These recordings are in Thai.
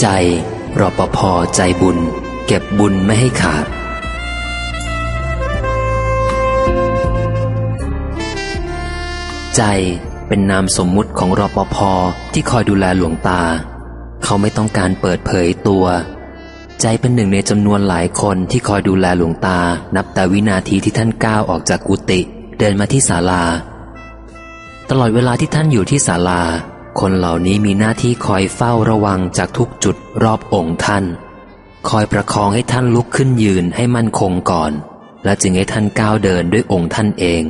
ใจรปภใจบุญ เก็บบุญไม่ให้ขาด ใจเป็นนามสมมุติของรปภที่คอยดูแลหลวงตา เขาไม่ต้องการเปิดเผยตัว ใจเป็นหนึ่งในจำนวนหลายคนที่คอยดูแลหลวงตา นับแต่วินาทีที่ท่านก้าวออกจากกุฏิเดินมาที่ศาลา ตลอดเวลาที่ท่านอยู่ที่ศาลา คนเหล่านี้มีหน้าที่คอยเฝ้าระวังจากทุกจุดรอบองค์ท่าน คอยประคองให้ท่านลุกขึ้นยืนให้มั่นคงก่อน และจึงให้ท่านก้าวเดินด้วยองค์ท่านเอง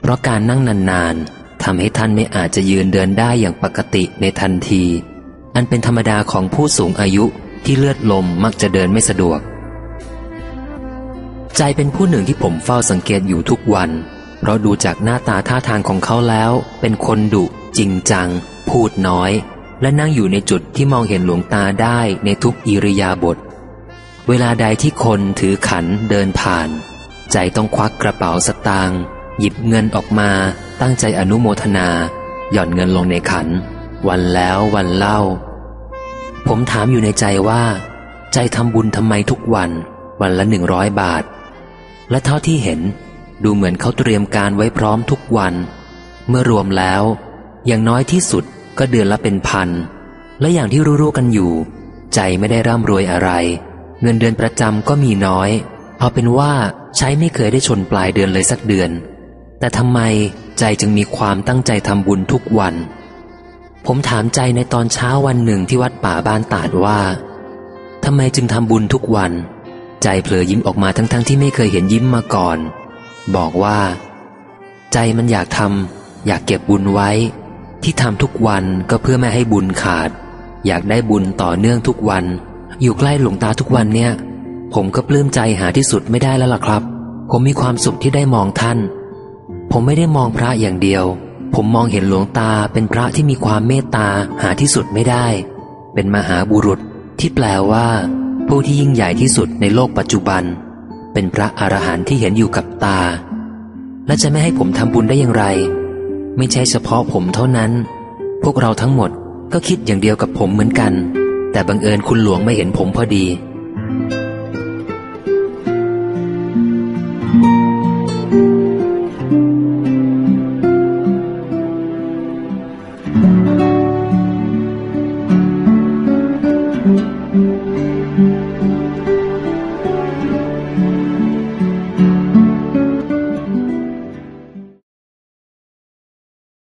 เพราะการนั่งนานๆทำให้ท่านไม่อาจจะยืนเดินได้อย่างปกติในทันที อันเป็นธรรมดาของผู้สูงอายุที่เลือดลมมักจะเดินไม่สะดวก ใจเป็นผู้หนึ่งที่ผมเฝ้าสังเกตอยู่ทุกวัน เพราะดูจากหน้าตาท่าทางของเขาแล้ว เป็นคนดุจริงจัง พูดน้อย และนั่งอยู่ในจุดที่มองเห็นหลวงตาได้ในทุกอิริยาบถเวลาใดที่คนถือขันเดินผ่าน ใจต้องควักกระเป๋าสตางค์หยิบเงินออกมาตั้งใจอนุโมทนา หย่อนเงินลงในขัน วันแล้ววันเล่า ผมถามอยู่ในใจว่า ใจทำบุญทำไมทุกวัน วันละหนึ่งร้อยบาท และเท่าที่เห็นดูเหมือนเขาเตรียมการไว้พร้อมทุกวัน เมื่อรวมแล้ว อย่างน้อยที่สุด ก็เดือนละเป็นพัน และอย่างที่รู้ๆกันอยู่ ใจไม่ได้ร่ำรวยอะไร เงินเดือนประจำก็มีน้อย เอาเป็นว่าใช้ไม่เคยได้ชนปลายเดือนเลยสักเดือน แต่ทำไมใจจึงมีความตั้งใจทำบุญทุกวัน ผมถามใจในตอนเช้าวันหนึ่งที่วัดป่าบ้านตาดว่าทำไมจึงทำบุญทุกวัน ใจเผลอยิ้มออกมาทั้งๆทที่ไม่เคยเห็นยิ้มมาก่อน บอกว่า ใจมันอยากทำอยากเก็บบุญไว้ ที่ทำทุกวันก็เพื่อไม่ให้บุญขาด อยากได้บุญต่อเนื่องทุกวัน อยู่ใกล้หลวงตาทุกวันเนี่ย ผมก็ปลื้มใจหาที่สุดไม่ได้แล้วล่ะครับ ผมมีความสุขที่ได้มองท่าน ผมไม่ได้มองพระอย่างเดียว ผมมองเห็นหลวงตาเป็นพระที่มีความเมตตาหาที่สุดไม่ได้ เป็นมหาบุรุษที่แปลว่า ผู้ที่ยิ่งใหญ่ที่สุดในโลกปัจจุบัน เป็นพระอรหันต์ที่เห็นอยู่กับตา และจะไม่ให้ผมทำบุญได้อย่างไร ไม่ใช่เฉพาะผมเท่านั้น พวกเราทั้งหมดก็คิดอย่างเดียวกับผมเหมือนกัน แต่บังเอิญคุณหลวงไม่เห็นผมพอดี